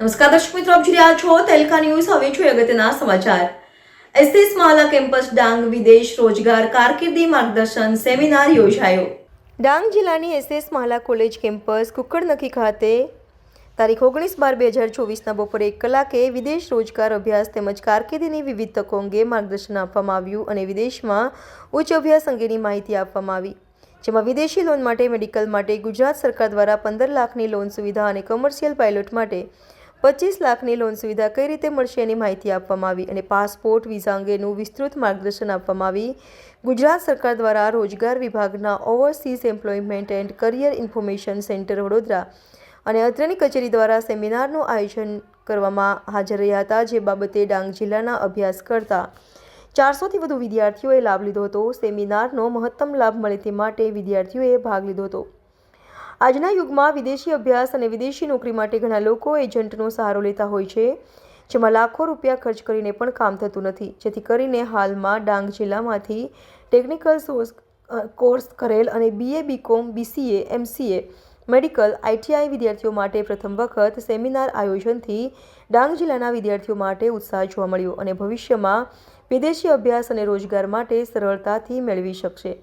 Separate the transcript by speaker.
Speaker 1: નમસ્કાર દર્શક મિત્રો, આપ જોઈ રહ્યા છો તેલકા ન્યૂઝ. હવે જોઈએ અગત્યના સમાચાર. એસએસ માલા કેમ્પસ ડાંગ વિદેશ રોજગાર કારકિર્દી માર્ગદર્શન સેમિનાર યોજાયો. ડાંગ જિલ્લાની SS Mala college campus Kukadnakhi ખાતે તારીખ ઓગણીસ બાર બે હજાર ચોવીસના બપોરે એક કલાકે વિદેશ રોજગાર અભ્યાસ તેમજ કારકિર્દીની વિવિધ તકો અંગે માર્ગદર્શન આપવામાં આવ્યું અને વિદેશમાં ઉચ્ચ અભ્યાસ અંગેની માહિતી આપવામાં આવી. જેમાં વિદેશી લોન માટે, મેડિકલ માટે, ગુજરાત સરકાર દ્વારા પંદર લાખની લોન સુવિધા અને કોમર્શિયલ પાયલોટ માટે પચીસ લાખની લોન સુવિધા કઈ રીતે મળશે એની માહિતી આપવામાં આવી અને પાસપોર્ટ વિઝા અંગેનું વિસ્તૃત માર્ગદર્શન આપવામાં આવી. ગુજરાત સરકાર દ્વારા રોજગાર વિભાગના overseas employment and career information centre Vadodara અને અત્રેની કચેરી દ્વારા સેમિનારનું આયોજન કરવામાં હાજર રહ્યા હતા, જે બાબતે ડાંગ જિલ્લાના અભ્યાસ કરતા ચારસોથી વધુ વિદ્યાર્થીઓએ લાભ લીધો હતો. સેમિનારનો મહત્તમ લાભ મળે તે માટે વિદ્યાર્થીઓએ ભાગ લીધો હતો. આજના યુગમાં વિદેશી અભ્યાસ અને વિદેશી નોકરી માટે ઘણા લોકો એજન્ટનો સહારો લેતા હોય છે, જેમાં લાખો રૂપિયા ખર્ચ કરીને પણ કામ થતું નથી. જેથી કરીને હાલમાં ડાંગ જિલ્લામાંથી ટેકનિકલ સોર્સ કોર્સ કરેલ અને BA BCom BCA MCA medical ITI વિદ્યાર્થીઓ માટે પ્રથમ વખત સેમિનાર આયોજનથી ડાંગ જિલ્લાના વિદ્યાર્થીઓ માટે ઉત્સાહ જોવા મળ્યો અને ભવિષ્યમાં વિદેશી અભ્યાસ અને રોજગાર માટે સરળતાથી મેળવી શકશે.